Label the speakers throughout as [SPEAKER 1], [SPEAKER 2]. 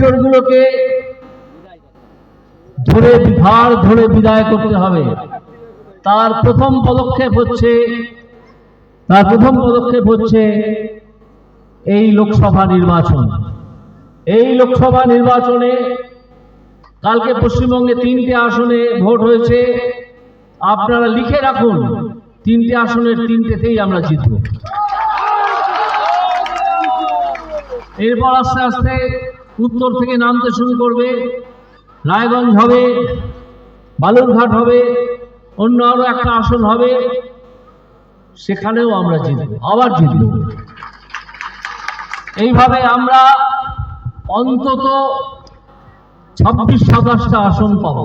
[SPEAKER 1] চোর গুলোকে ধরে ধার ধরে বিদায় করতে হবে। তার প্রথম পদক্ষেপ হচ্ছে, তার প্রথম পদক্ষেপ হচ্ছে এই লোকসভা নির্বাচন। এই লোকসভা নির্বাচনে কালকে পশ্চিমবঙ্গে তিনটে আসনে ভোট হয়েছে। আপনারা লিখে রাখুন, তিনটে আসনের তিনটেতেই আমরা জিতব। এরপর আস্তে আস্তে উত্তর থেকে নামতে শুরু করবে। রায়গঞ্জ হবে, বালুরঘাট হবে, অন্য আরও একটা আসন হবে। সেখানেও আমরা জিতব, আবার জিতব। এইভাবে আমরা অন্তত ছাব্বিশ সাতাশটা আসন পাবো।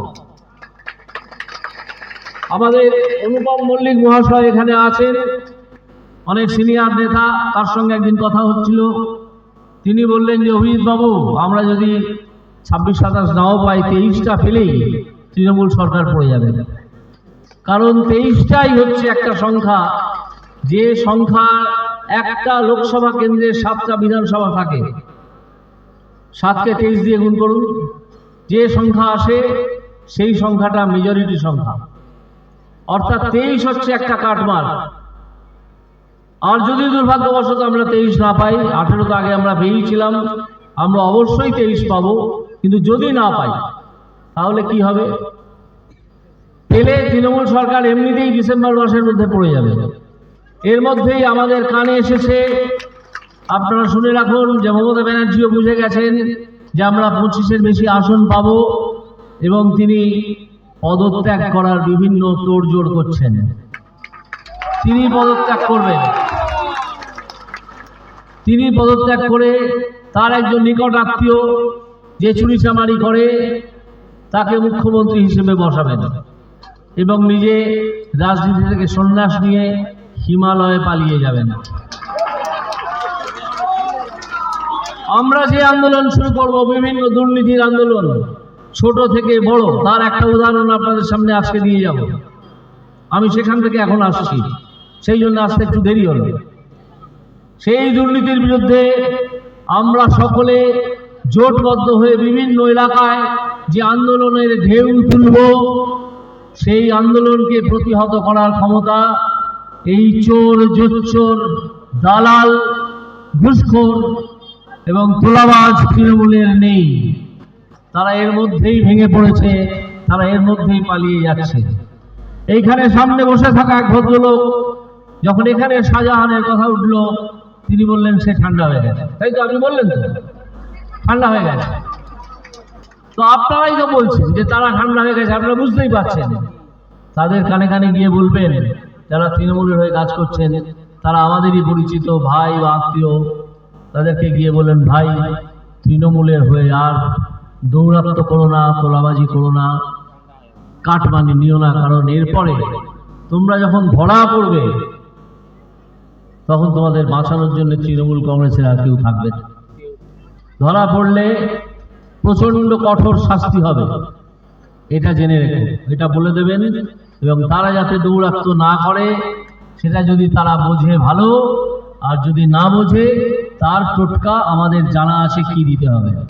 [SPEAKER 1] আমাদের অনুপম মল্লিক মহাশয় এখানে আছেন, অনেক সিনিয়র নেতা, তার সঙ্গে একদিন কথা হচ্ছিল। তিনি বললেন যে বাবু, আমরা যদি ছাব্বিশ সাতাশ নাও পাই, তেইশটা পেলেই তৃণমূল সরকার পড়ে যাবে। কারণ তেইশটাই হচ্ছে একটা সংখ্যা। যে সংখ্যা একটা লোকসভা কেন্দ্রে সাতটা বিধানসভা থাকে, সাতকে তেইশ দিয়ে গুণ করুন। যে সংখ্যা আসে, সেই সংখ্যাটা মেজরিটি সংখ্যা। অর্থাৎ তেইশ হচ্ছে একটা কাটমার। আর যদি দুর্ভাগ্যবশত আমরা তেইশ না পাই, আঠেরো তো আগে আমরা পেয়েছিলাম আমরা অবশ্যই তেইশ পাবো, কিন্তু যদি না পাই, তাহলে কি হবে? পেলে তৃণমূল সরকার এমনিতেই ডিসেম্বর মাসের মধ্যে পড়ে যাবে। এর মধ্যেই আমাদের কানে এসেছে, আপনারা শুনে রাখুন যে মমতা ব্যানার্জিও বুঝে গেছেন যে আমরা পঁচিশের বেশি আসন পাব, এবং তিনি পদত্যাগ করার বিভিন্ন তোড়জোড় করছেন। তিনি পদত্যাগ করবেন। তিনি পদত্যাগ করে তার একজন নিকট আত্মীয় যে চুরিচামারি করে, তাকে মুখ্যমন্ত্রী হিসেবে বসাবেন এবং নিজে রাজনীতি থেকে সন্ন্যাস নিয়ে হিমালয়ে পালিয়ে যাবেন। আমরা যে আন্দোলন শুরু করব, বিভিন্ন দুর্নীতির আন্দোলন, ছোট থেকে বড়, তার একটা উদাহরণ আপনাদের সামনে আজকে দিয়ে যাব। আমি সেখান থেকে এখন আসছি। সেই জন্য আসতে একটু দেরি হলো। সেই দুর্নীতির বিরুদ্ধে আমরা সকলে জোটবদ্ধ হয়ে বিভিন্ন এলাকায় যে আন্দোলনের ঢেউ তুলব, সেই আন্দোলনকে প্রতিহত করার ক্ষমতা এই চোর, জোচ্চোর, দালাল, ঘুষখোর এবং তোলাবাজ তৃণমূলের নেই। তারা এর মধ্যেই ভেঙে পড়েছে, তারা এর মধ্যেই পালিয়ে যাচ্ছে। এইখানে সামনে বসে থাকা এক ভদ্রলোক যখন এখানে শাহজাহানের কথা উঠল, তিনি বললেন, সে ঠান্ডা হয়ে গেছে। তাই তো আপনি বললেন তো? ঠান্ডা হয়ে গেছে। তো আপনারাই তো বলছেন যে তারা ঠান্ডা হয়ে গেছে, আপনারা বুঝতেই পারছেন। তাদের কানে কানে গিয়ে বলবেন, যারা তৃণমূলের হয়ে কাজ করছেন, তারা আমাদেরই পরিচিত ভাই বা আত্মীয়। তাদেরকে গিয়ে বলেন ভাই, তৃণমূলের হয়ে আর দৌরাত্ম করো না, তোলাবাজি করো না। কাটমানি নিও না, কারণ এরপরে তোমরা যখন ধরা পড়বে তখন তোমাদের বাঁচানোর জন্য তৃণমূল কংগ্রেসের আর কেউ থাকবে না। ধরা পড়লে প্রচণ্ড কঠোর শাস্তি হবে। এটা জেনে রেখো। এটা বলে দেবেন এবং তারা যাতে দৌরাত্ম না করে, সেটা যদি তারা বোঝে ভালো, আর যদি না বোঝে, তার টোটকা আমাদের জানা আছে কি দিতে হবে।